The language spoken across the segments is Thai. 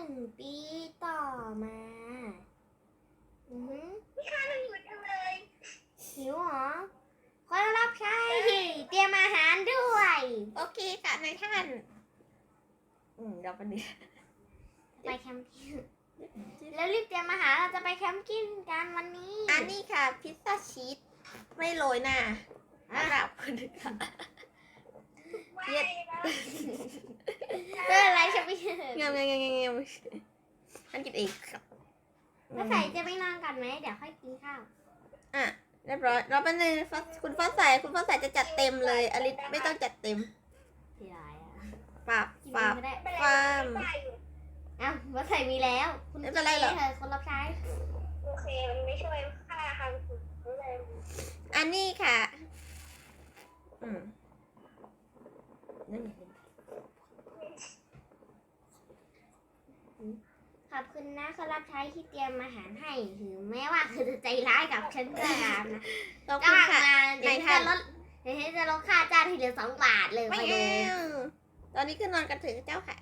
นึ่งปีต่อมาอือหือนี่ข้าหนูอยู่จังเลยหิวเหรอคนรับใช้เตรียมอาหารด้วย โอเคค่ะนายท่าน อืมเราไปเนื้อไปแคมปิ้งแล้วรีบเตรียมอาหารเราจะไปแคมปิ้งกันวันนี้อันนี้ค่ะ พิซซ่าชีสไม่โรยหน้าสำหรับคนอื่นค่ะไม่เย็ด นะเอออะไรฉันไม่เห็นงามงามงามงามงามฉันกินเองครับแล้วใส่จะไม่นอนกันไหมเดี๋ยวค่อยกินข้าว อะเรียบร้อยเราเป็นหนึ่งคุณฟ้าใสคุณฟ้าใสจะจัดเต็มเลยอลิสไม่ต้องจัดเต็มทีไรอะปรับกินปรับไม่ได้ไม่เป็นคไรวามอ้าวว่าใส่มีแล้ว คุณไม่เป็นไรเหรอคนรับใช้โอเคมันไม่ช่วยค่าทำถูกเลยอันนี้ค่ะ อืมนั่นไง ขอบคุณนะคนรับใช้ที่เตรียมอาหารให้ถึงแม้ว่าเธอจะใจร้ายกับฉันก็ตามนะขอบจ้าคุณงค่ะมาเดี๋ยวไหนฉัคะนจะลดเดี๋ยวฉันจะลดค่าจ้างทีเหลือสองบาทเลยไม่ไปเอดูาตอนนี้คือนอนกันเถึงเจ้าค่ะ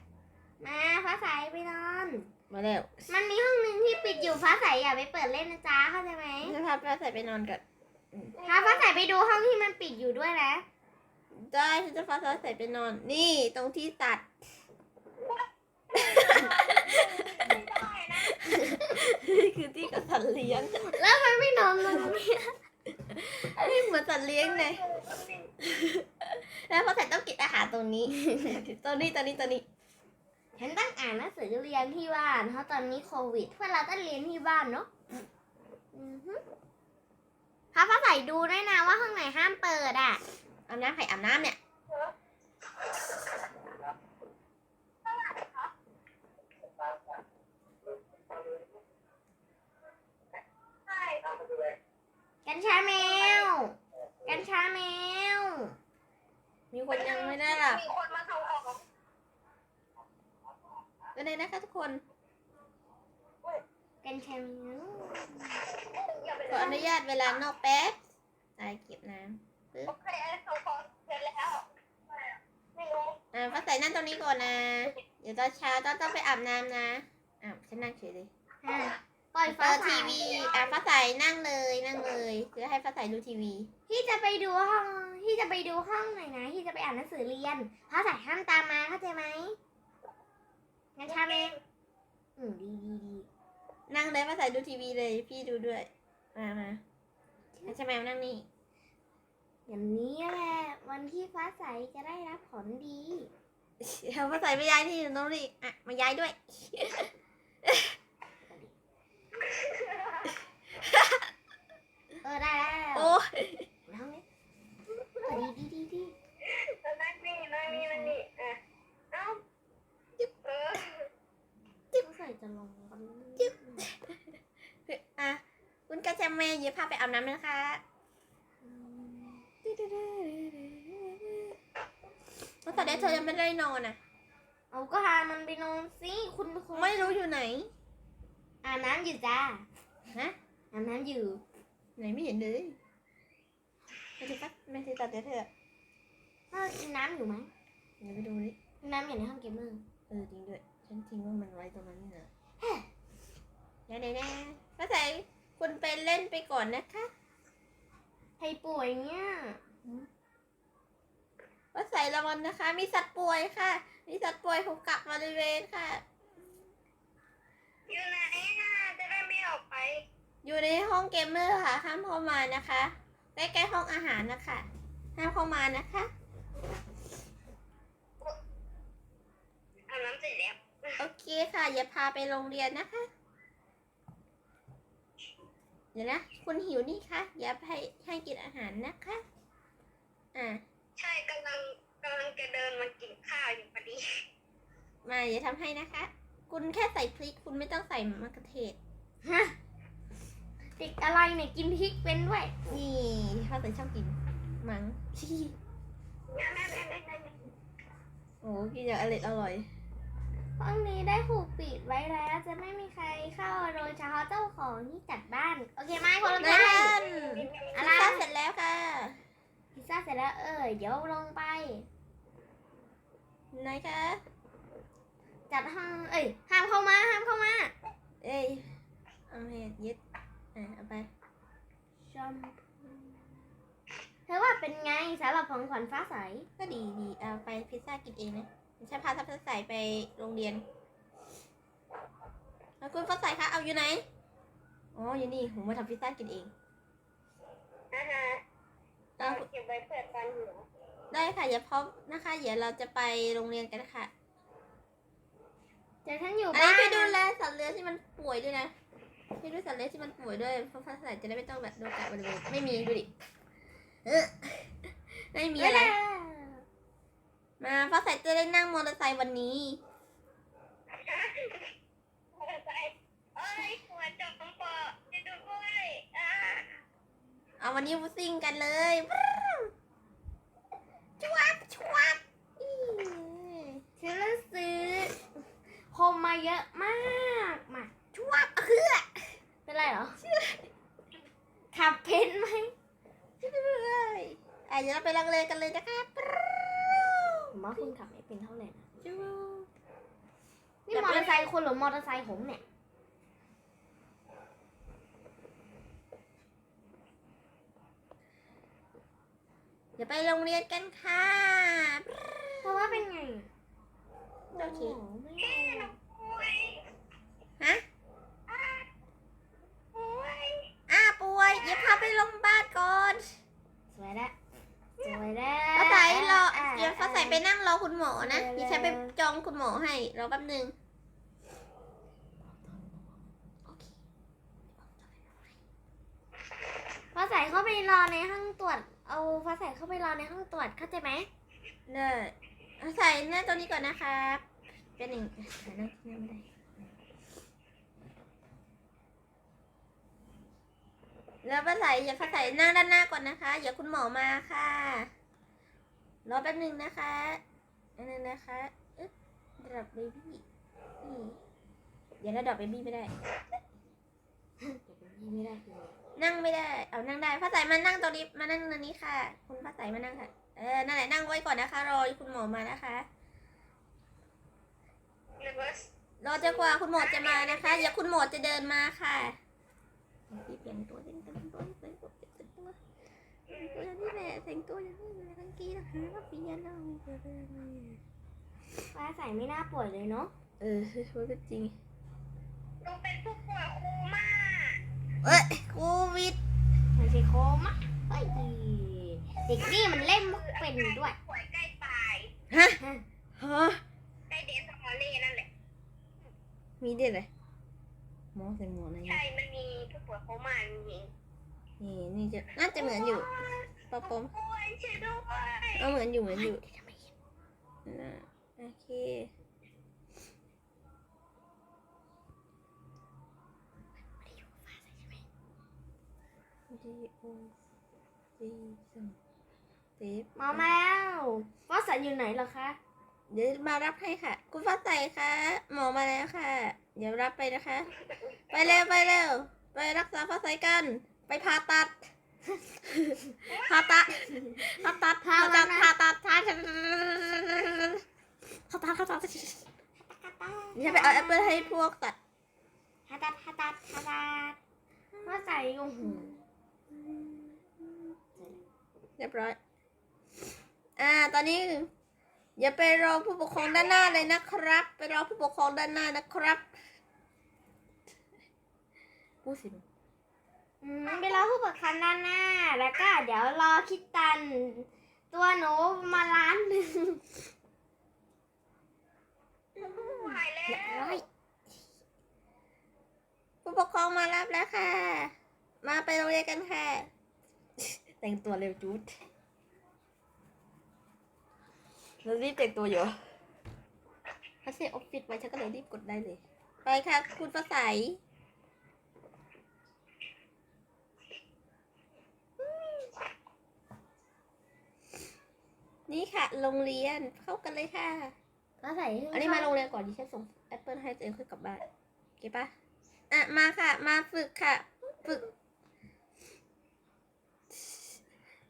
มาฟ้าใสไปนอน มาแล้วมันมีห้องหนึ่งที่ปิดอยู่ฟ้าใสอย่าไปเปิดเล่นนะจ๊ะเข้าใจไหมจะพาป้าใส่ไปนอนกันถ้าฟ้าใสไปดูห้องที่มันปิดอยู่ด้วยนะ ได้ฉันจะพาป้าใส่ไปนอน นี่ตรงที่ตัดไม่ได้นะนี่ คือที่กับสัตว์เลี้ยง แล้วมันไม่นอนเลยเนี่ยนี่เหมือนสัตว์เลี้ยงเลยแล้วพอใส่ต้องกินอาหารตรงนี้ ตัวนี้ตัวนี้ตัวนี้ฉันต้องอ่านหนังสือเรียนที่บ้าน เพราะตอนนี้โควิดพวกเราต้องเรียนที่บ้านเนาะอือฮึถ้าฟ้าใสดูด้วยนะว่าห้องไหนห้ามเปิดอะอาบน้ำใครอาบน้ำเนี่ย ใช่ กัญชาแมว กัญชาแมว มีคนยังไม่ได้หลับมีคนมาเอาออกก็เลยนะคะทุกคน กัญชาแมวอย่าไปขออนุญาตเวลานอกแป๊บตายเก็บน้โอเคเขาขอเสร็จแล้วไม่รู้ำอ่าฟ้าใส่นั่งตรงนี้ก่อนนะ เดี๋ยวตอนเช้าต้องต้องไปอาบน้ำนะอ้าวฉันนั่งเฉยเลยอะ ปล่อยฟ้าเปิดใสทีวีอะฟ้าใสนั่งเลยนั่งเลยเพื่อให้ฟ้าใสดูทีวีที่จะไปดูห้องที่จะไปดูห้องไหนนะที่จะไปอ่านหนังสือเรียนฟ้าใสห้ามตามมาเข้าใจไหมกัญชาแมวอืมดีดีดีนั่งเลยฟ้าใสดูทีวีเลย พี่ดูด้วย มามาแล้วใช่ไหมมานั่งนี่อย่างนี้แหละวันที่ฟ้าใสจะได้รับผลดี เอาฟ้าใสไปย้ายที่อยู่ตรงนี้อะมาย้ายด้วย เออได้ได้ได้โอ้ยห้องนี้เออดีดีดีดีนั่งนี่นั่งนี่นั่งนี่อะเอ้าเออฟ้าใสจะลงกันอะคุณกระแจมเมย์เดี๋ยวพาไปอาบน้ำนะคะฟ้าใสเดี๋ยวเธอยังไม่ได้นอนอะ เอาก็พามันไปนอนสิคุณคุณไม่รู้อยู่ไหน อาบน้ำอยู่จ้าฮะอาบน้ำอยู่ ไหนไม่เห็นเลยไม่ใช่ปั๊บไม่ใช่ตัดเดี๋ยวเธอเออกินน้ำอยู่ไหมเดี๋ยวไปดูดิน้ำอยู่ในห้องเกมเมอร์เออจริงด้วยฉันทิ้งว่ามันไว้ตรงนั้นนี่นะเดี๋ยวเดี๋ยวนะฟ้าใสคุณไปเล่นไปก่อนนะคะใครป่วยเนี่ยฟ้าใสระวังนะคะ มีสัตว์ป่วยค่ะ มีสัตว์ป่วยถูกกักบริเวณค่ะ อยู่ไหนอะจะได้ไม่ออกไป อยู่ในห้องเกมเมอร์ค่ะห้ามเข้ามานะคะใกล้ๆห้องอาหารนะคะห้ามเข้ามานะคะอาบน้ำเสร็จแล้วโอเคค่ะ อย่าพาไปโรงเรียนนะคะ เดี๋ยวนะคุณหิวนี่คะอย่าให้ให้กินอาหารนะคะ อ่าใช่กำลังกำลังจะเดินมากินข้าวอยู่พอดี มาอย่าทำให้นะคะ คุณแค่ใส่พริก คุณไม่ต้องใส่มะเขือเทศ ฮะเด็กอะไรเนี่ยกินพริกเป็นด้วย นี่ถ้าใส่ชอบกิน มัง้งโอ้กินอย่างอร่อยอร่อยห้องนี้ได้ถูกปิดไว้แล้ว จะไม่มีใครเข้าโดยเฉพาะเจ้าของที่จัดบ้าน โอเคไหมคนละนายท่าท่านนอะพิไรซซ่าเสร็จแล้วค่ะพิซซ่าเสร็จแล้วเออเดี๋ยวลงไปนายคะ จัดห้องเอ้ยห้ามามเข้ามาห้ามเข้ามา เอ้ยเอาให้ยึดอะเอาไปชมเธอว่าเป็นไงสำหรับของขวัญฟ้าใสก็ดีดีเอาไปพิซซ่ากินเองนะไม่ใช่พาทัพทัพใส่ไปโรงเรียนแล้วคุณฟ้าใสคะเอาอยู่ไหนอ๋ออยู่นี่ผมมาทำพิซซ่ากินเองอ่าฮะเอาเก็บไว้เปิดตอนหิวได้ค่ะอย่าพร้อมนะคะ เดี๋ยวเราจะไปโรงเรียนกันค่ะ เดี๋ยวฉันอยู่อันนี้บ้านไปดูนะแลสัตว์เลี้ยงที่มันป่วยด้วยนะไปดูสัตว์เลี้ยงที่มันป่วยด้วยเพราะฟ้าใสจะได้ไม่ต้องแบบโดนกัดบริเวณไม่มีดูดิเออไม่มีอะไร มาฟ้าใสจะได้นั่งมอเตอร์ไซค์วันนี้มอเตอร์ไซค์เอ้ยหัวจมปอจะดูด้วยอ่าเอาวันนี้ซิ่งกันเลยชวับชวับอีฉันเลยซื้อโค มมาเยอะมากมาชวับเฮือเป็นไรเหรอขับเพ้นไหมเลยอะเดี๋ยวเราไปลังเลกันเลยนะคะผมว่าคุณขับไม่เป็นเท่าไหร่นะจูนี่มอเตอร์ไซค์คุณหรือมอเตอร์ไซค์ผมเนี่ยเดี๋ยวไปโรงเรียนกันค่ะ เพราะว่าเป็นไง โอเค ฮะอ่าป่วยอ้าป่วยอย่าพาไปโรงพยาบาลก่อนสวยแล้วสวยแล้วฟ้าใสรออะเดี๋ยวฟ้าใสไปนั่งรอคุณหมอนะเดี๋ดิยวฉันไปจองคุณหมอให้รอแป๊บนึงโอเคฟ้าใสเข้าไปรอในห้องตรวจ เอาฟ้าใสเข้าไปรอในห้องตรวจเข้าใจไหมได้เอาใส่หน้าตัวนี้ก่อนนะครับเป็นหนึ่งใส่นั่งที่หน้าไม่ได้ แล้วป้าใสอย่าป้าใสนั่งด้านหน้าก่อนนะคะอย่าคุณหมอมาค่ะ รอแป๊บหนึ่งนะคะอันนึงนะคะอึ๊บดรอปเบบี้นี่เดี๋ยวเราดรอปเบบี้ไม่ได้ไม่ได้คือนั่งไม่ได้ เอานั่งได้ป้าใสมานั่งตรงนี้ มานั่งตรงนี้ค่ะ คุณป้าใสมานั่งค่ะ เออ นั่นแหละนั่งไว้ก่อนนะคะ รอคุณหมอมานะคะหรือว่ารอจนกว่าคุณหมอจะมานะคะ อย่าคุณหมอจะเดินมาค่ะพี่เปลี่ยนตัวเต็มเต็มตัวเต็มตัวเต็มตัวตัวอย่างนี้ แหละแต่งตัวอย่างนี้แหละทั้งกี้นะคะก็เปลี่ยนเอาฟ้าใส่ไม่น่าป่วยเลยเนาะ เออว่าเป็จริงหนูเป็นผู้ป่วยโคม่าเอ้ยโควิดมันสิโคมะเฮ้ยเด็กนี่มันเล่นมุกเป็นด้วยป่วยใกล้ตายฮะฮะใกล้เดนสมอลเล่นั่นแหละ มีเด็ดเลยมองใส่หมออะไรใช่ มันมีผู้ป่วยโคม่าจริงนี่นี่จะน่าจะเหมือนอยู่ ปะปมป่วยช่วยด้วยเออเหมือนอยู่เหมือนอยู่นะโอเคดีโอดีสังเซฟมามาแล้วฟ้าใสอยู่ไหนเหรอคะ เดี๋ยวมารับให้ค่ะ คุณฟ้าใสคะหมอมาแล้วค่ะ เดี๋ยวรับไปนะคะ ไปเร็วไปเร็วไปรักษาฟ้าใสกัน ไปผ่าตัด ผ่าตัดผ่าตัดผ่าตัดผ่าตัดผ่าตัดผ่าตัดผ่าตัดเดี๋ยวฉันไปเอาแอปเปิลให้พวกสัตว์ฮัตัดฮัตัดฮัตัดฟ้าใสโอ้โหเรียบร้อย อ่า ตอนนี้อย่าไปรอผู้ปกครองด้านหน้าเลยนะครับ ไปรอผู้ปกครองด้านหน้านะครับพูดสิ อืมไปรอผู้ปกครองด้านหน้า แล้วก็เดี๋ยวรอคิดตัน ตัวหนูมาล้านหนึ่งหายแล้วเรียบร้อยผู้ปกครองมารับแล้วค่ะ มาไปโรงเรียนกันค่ะ แต่งตัวเร็วจุดเรารีบแต่งตัวอยู่ถ้าเซออฟฟิศไว้ฉันก็เลยรีบกดได้เลย ไปค่ะ คุณประใส นี่ค่ะ โรงเรียนเข้ากันเลยค่ะฟ้าใสอันนี้มาโรงเรียนก่อนดิฉันส่งแอปเปิลให้ตัวเองค่อยกลับบ้านโอเคปะอะมาค่ะ มาฝึกค่ะ ฝึก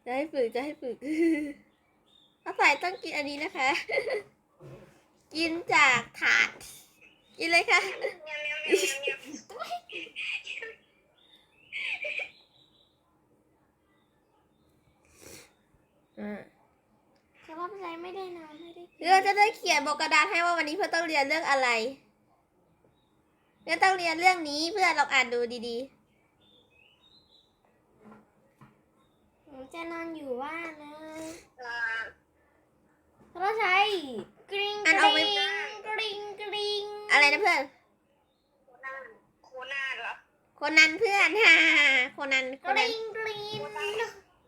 จะให้ฝึกจะให้ฝึกถ้าใส่ต้องกินอันนี้นะคะ กินจากถาด กินเลยค่ะยำยำยำยำยอ่าแต่ ว่าเป็นไรไม่ได้นอนไม่ได้กินเราจะได้เขียนบนกระดานให้ว่าวันนี้เพื่อนต้องเรียนเรื่องอะไรเพื่อนต้องเรียนเรื่องนี้เพื่อนลองอ่านดูดีหนูจะนอนอยู่ว่านนะำอ่าเราใช้กริ๊งกริ๊งกริ๊งกริ๊งๆอะไรนะเพื่อนโคนาโคนาเหรอโคนนันเพื่อนฮ่าโคนนันโคกนัริ๊นงกริ๊ง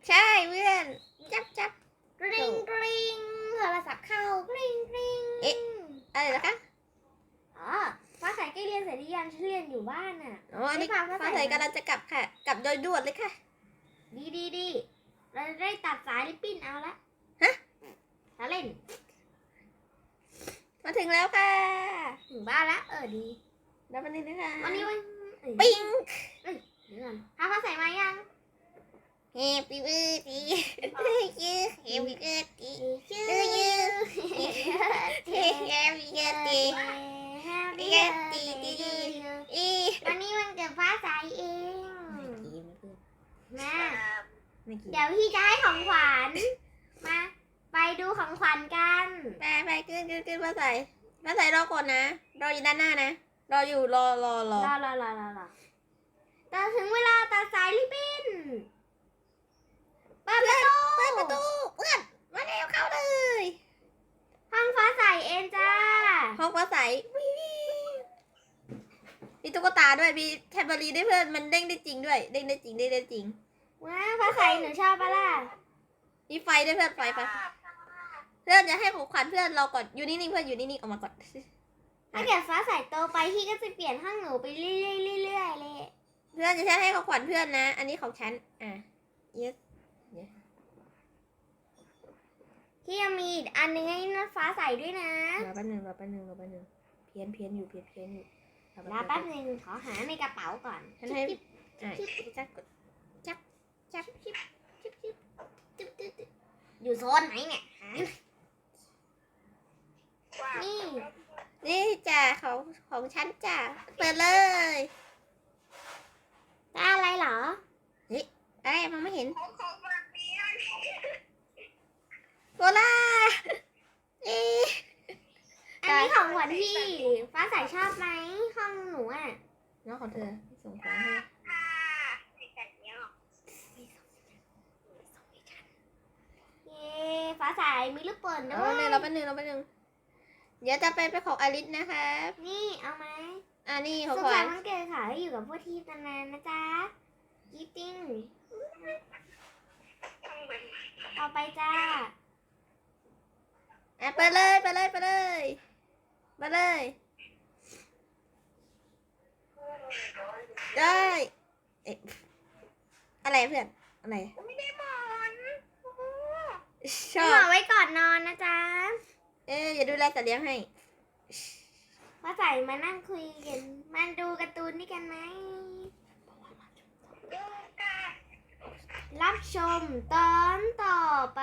ใช่เพื่อนจับจับ กริ๊งกริ๊งโทรศัพท์เข้ากริ๊งกริ๊งเอ๊ะ อะไรนะคะ อ๋อฟ้าใสใกล้เรียนเสร็จหรือยังฉันเรียนอยู่บ้านน่ะ อ๋ออันนี้ไม่พาฟ้าใสฟ้าใสกำลังจะกลับค่ะ กลับโดยด่วนเลยค่ะ ดีดีดีเราจะได้ตัดสายลิปปิ้นเอาละฮะถ้าเล่น มาถึงแล้วค่ะ ถึงบ้านแล้วเออดีแล้ววันนี้นะคะวันนี้วันเอ้ยปิ้งเดี๋ยวก่อนพาฟ้าใสมายัง Happy birthday to you Happy birthday ชื่อ to you เย้ Happy birthday Happy birthday birthday to to you you อีวันนี้วันเกิดฟ้าใสเองนะไม่กินเดี๋ยวพี่จะให้ของขวัญมาไปดูของขวัญกันไปไปขึ้นขึ้นขึ้นมาใส่มาใส่รอก่อนนะรออยู่ด้านหน้านะรออยู่รอรอรรออรอรอรอรอแต่ถึงเวลาตัดสายลิปปิ้นเปิดประตูเปิดประตูเพื่อนมาเร็วเข้าเลยห้องฟ้าใสเองจ้า ห้องฟ้าใสวิวมีตุ๊กตาด้วยมีแคดเบอรี่ด้วยเพื่อนมันเด้งได้จริงด้วยเด้งได้จริงเด้งได้จริงว้าฟ้าใสหนูชอบปะล่ะมีไฟด้วยเพื่อนไฟไฟเพื่อนจะให้ของขวัญเพื่อนรอก่อนอยู่นิ่งๆเพื่อนอยู่นิ่งๆออกมาก่อนถ้าเกิดฟ้าใสโตไปพี่ก็จะเปลี่ยนห้องหนูไปเรื่อยๆเรื่อยๆเลยเพื่อนจะใช้ให้ของขวัญเพื่อนนะ อันนี้ของฉันอะ yes ที่ยังมีอีกอันนึงให้น้าฟ้าใสด้วยนะรอแป๊บนึงรอแป๊บนึงรอแป๊บนึงเพี้ยนเพี้ยนอยู่เพี้ยนเพี้ยนอยู่รอรอแป๊บนึงขอหาในกระเป๋าก่อนฉันให้จิ๊บอะจักกดจิ๊บจิ๊บจิ๊บจิ๊บจิ๊บจิ๊บจิ๊บอยู่โซนไหนเนี่ยหานี่ นี่จ้ะของของฉันจ้ะเปิดเลยได้อะไรเหรอเอ้ยมันไม่เห็นของของแบบนี้ โกล่าเอ๊ะอันนี้ของขวัญพี่ฟ้าใสชอบไหมห้องหนูอะน้องของเธอส่งของให้ค่ะสีแดงเนี้ยหรอเย้ฟ้าใสมีลูกเปิดด้เอาวแป๊บนึงยเราแป๊บนึงเราแป๊บนึงเดี๋ยวจะไปเป็นของอลิสนะคะนี่เอาไหมอ่านี่ขสุองขขวัสัญนต์วันเกิดค่ะให้อยู่กับพวกที่นานๆนะจ๊ะกีติ้งทำเหมือนเอาไปจ้า อะเปิดเลยเปิดเลยเปิดเลยเปิดเลยได้เอ๊ะอะไรเพื่อนอะไรไม่ได้หมอนโอ้โหชหอมอบไว้ก่อนนอนนะจ๊ะเอ๊ะอย่าดูแลสัตว์เลี้ยงให้ฟ้าใสมานั่งคุยกันมาดูการ์ตูนด้วยกันไหมดูการับชมตอนต่อไป